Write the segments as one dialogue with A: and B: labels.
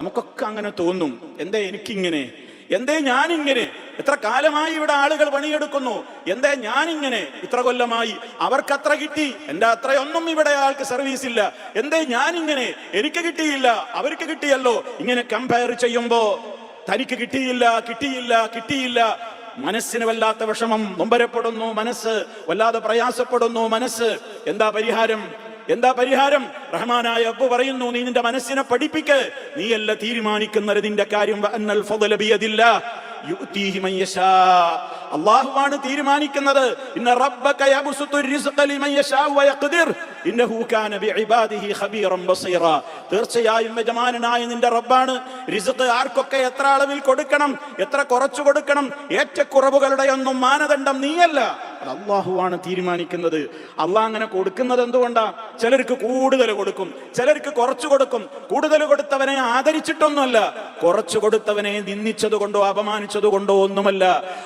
A: നമുക്കൊക്കെ അങ്ങനെ തോന്നും. എന്തേ എനിക്കിങ്ങനെ? എന്തേ ഞാനിങ്ങനെ? എത്ര കാലമായി ഇവിടെ ആളുകൾ പണിയെടുക്കുന്നു. എന്തേ ഞാനിങ്ങനെ? ഇത്ര കൊല്ലമായി. അവർക്ക് അത്ര കിട്ടി. എന്റെ അത്രയൊന്നും ഇവിടെ ആൾക്ക് സർവീസ് ഇല്ല. എന്തേ ഞാനിങ്ങനെ? എനിക്ക് കിട്ടിയില്ല. അവർക്ക് കിട്ടിയല്ലോ. ഇങ്ങനെ കമ്പയർ ചെയ്യുമ്പോ തനിക്ക് കിട്ടിയില്ല കിട്ടിയില്ല കിട്ടിയില്ല. മനസ്സിന് വല്ലാത്ത വിഷമം. നൊമ്പരപ്പെടുന്നു മനസ്സ്. വല്ലാതെ പ്രയാസപ്പെടുന്നു മനസ്സ്. എന്താ പരിഹാരം? എന്താ പരിഹാരം? റഹ്മാനായ അബ്ബു പറയുന്നു നീ നിന്റെ മനസ്സിനെ പഠിപ്പിക്ക്. നീയല്ല തീരുമാനിക്കുന്ന നിന്റെ കാര്യം. അള്ളാഹുവാണ് തീരുമാനിക്കുന്നത്. തീർച്ചയായും യജമാനായ നിന്റെ റബ്ബാണ്. റിസത്ത് ആർക്കൊക്കെ എത്ര അളവിൽ കൊടുക്കണം എത്ര കുറച്ചു കൊടുക്കണം ഏറ്റക്കുറവുകളുടെ ഒന്നും മാനദണ്ഡം നീയല്ല. അത് അള്ളാഹുവാണ് തീരുമാനിക്കുന്നത്. അള്ളാഹ് അങ്ങനെ കൊടുക്കുന്നത് എന്തുകൊണ്ടാ? ചിലർക്ക് കൂടുതൽ കൊടുക്കും. ചിലർക്ക് കുറച്ചു കൊടുക്കും. കൂടുതൽ കൊടുത്തവനെ ആദരിച്ചിട്ടൊന്നുമല്ല. കുറച്ചു കൊടുത്തവനെ നിന്ദിച്ചത് കൊണ്ടോ അപമാനിച്ചത് കൊണ്ടോ ഒന്നുമല്ല.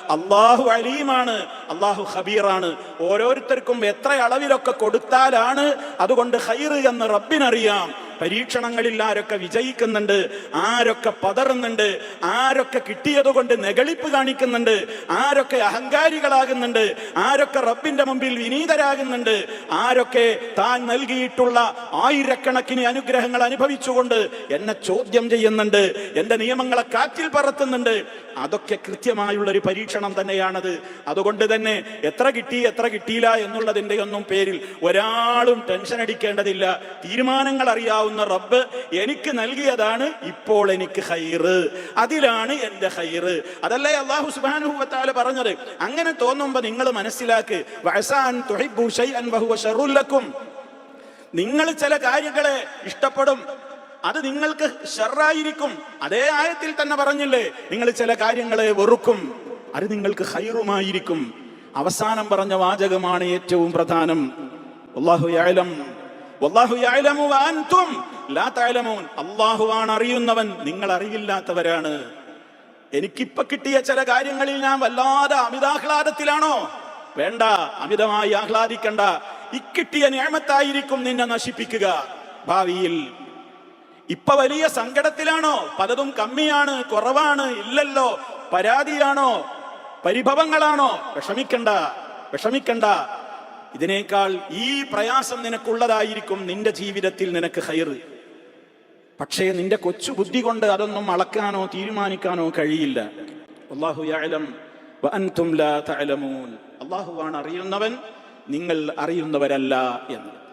A: അള്ളാഹു അലീമാണ്. അള്ളാഹു ഹബീറാണ് ഓരോരുത്തർക്കും എത്ര അളവിലൊക്കെ കൊടുത്താലാണ് അതുകൊണ്ട് ഹൈറ് എന്ന് റബ്ബിനറിയാം. പരീക്ഷണങ്ങളിൽ ആരൊക്കെ വിജയിക്കുന്നുണ്ട് ആരൊക്കെ പതറുന്നുണ്ട് ആരൊക്കെ കിട്ടിയത് കൊണ്ട് നെകളിപ്പ് കാണിക്കുന്നുണ്ട് ആരൊക്കെ അഹങ്കാരികളാകുന്നുണ്ട് ആരൊക്കെ റബ്ബിന്റെ മുമ്പിൽ വിനീതരാകുന്നുണ്ട് ആരൊക്കെ താൻ നൽകിയിട്ടുള്ള ആയിരക്കണക്കിന് അനുഗ്രഹങ്ങൾ അനുഭവിച്ചുകൊണ്ട് എന്നെ ചോദ്യം ചെയ്യുന്നുണ്ട് എന്റെ നിയമങ്ങളെ കാറ്റിൽ പറത്തുന്നുണ്ട്. അതൊക്കെ കൃത്യമായുള്ള ഒരു പരീക്ഷണം തന്നെയാണത്. അതുകൊണ്ട് തന്നെ എത്ര കിട്ടി എത്ര കിട്ടിയില്ല എന്നുള്ളതിന്റെ ഒന്നും പേരിൽ ഒരാളും ടെൻഷൻ അടിക്കേണ്ടതില്ല. തീരുമാനങ്ങൾ അറിയാവുന്ന റബ്ബ് എനിക്ക് നൽകിയതാണ് ഇപ്പോൾ എനിക്ക് ഹൈറ് അതിലാണ് എന്റെ ഹൈറ് അതല്ലേ അള്ളാഹു സുബാനുഭവത്താൽ പറഞ്ഞത്? അങ്ങനെ തോന്നുമ്പോൾ നിങ്ങൾ മനസ്സിലാക്ക് ലക്കും. നിങ്ങൾ ചില കാര്യങ്ങളെ ഇഷ്ടപ്പെടും അത് നിങ്ങൾക്ക് ഷെറായിരിക്കും അതേ ആയത്തിൽ തന്നെ പറഞ്ഞില്ലേ നിങ്ങൾ ചില കാര്യങ്ങളെ വെറുക്കും അത് നിങ്ങൾക്ക് ഹൈറുമായിരിക്കും അവസാനം പറഞ്ഞ വാചകമാണ് ഏറ്റവും പ്രധാനം. വല്ലാഹു അല്ലാഹുവാണ് അറിയുന്നവൻ നിങ്ങൾ അറിയില്ലാത്തവരാണ് എനിക്കിപ്പൊ കിട്ടിയ ചില കാര്യങ്ങളിൽ ഞാൻ വല്ലാതെ അമിതാഹ്ലാദത്തിലാണോ? വേണ്ട അമിതമായി ആഹ്ലാദിക്കണ്ട. ഇക്കിട്ടിയ നിയമത്തായിരിക്കും നിന്നെ നശിപ്പിക്കുക. ഭാവിയിൽ ഇപ്പൊ വലിയ സങ്കടത്തിലാണോ? പലതും കമ്മിയാണ് കുറവാണ് ഇല്ലല്ലോ. പരാതിയാണോ? പരിഭവങ്ങളാണോ? വിഷമിക്കണ്ട വിഷമിക്കണ്ട. ഇതിനേക്കാൾ ഈ പ്രയാസം നിനക്കുള്ളതായിരിക്കും നിന്റെ ജീവിതത്തിൽ നിനക്ക് ഹൈറ് പക്ഷേ നിന്റെ കൊച്ചു ബുദ്ധി കൊണ്ട് അതൊന്നും അളക്കാനോ തീരുമാനിക്കാനോ കഴിയില്ല. അള്ളാഹു അള്ളാഹുവാണ് അറിയുന്നവൻ നിങ്ങൾ അറിയുന്നവരല്ല എന്ന്.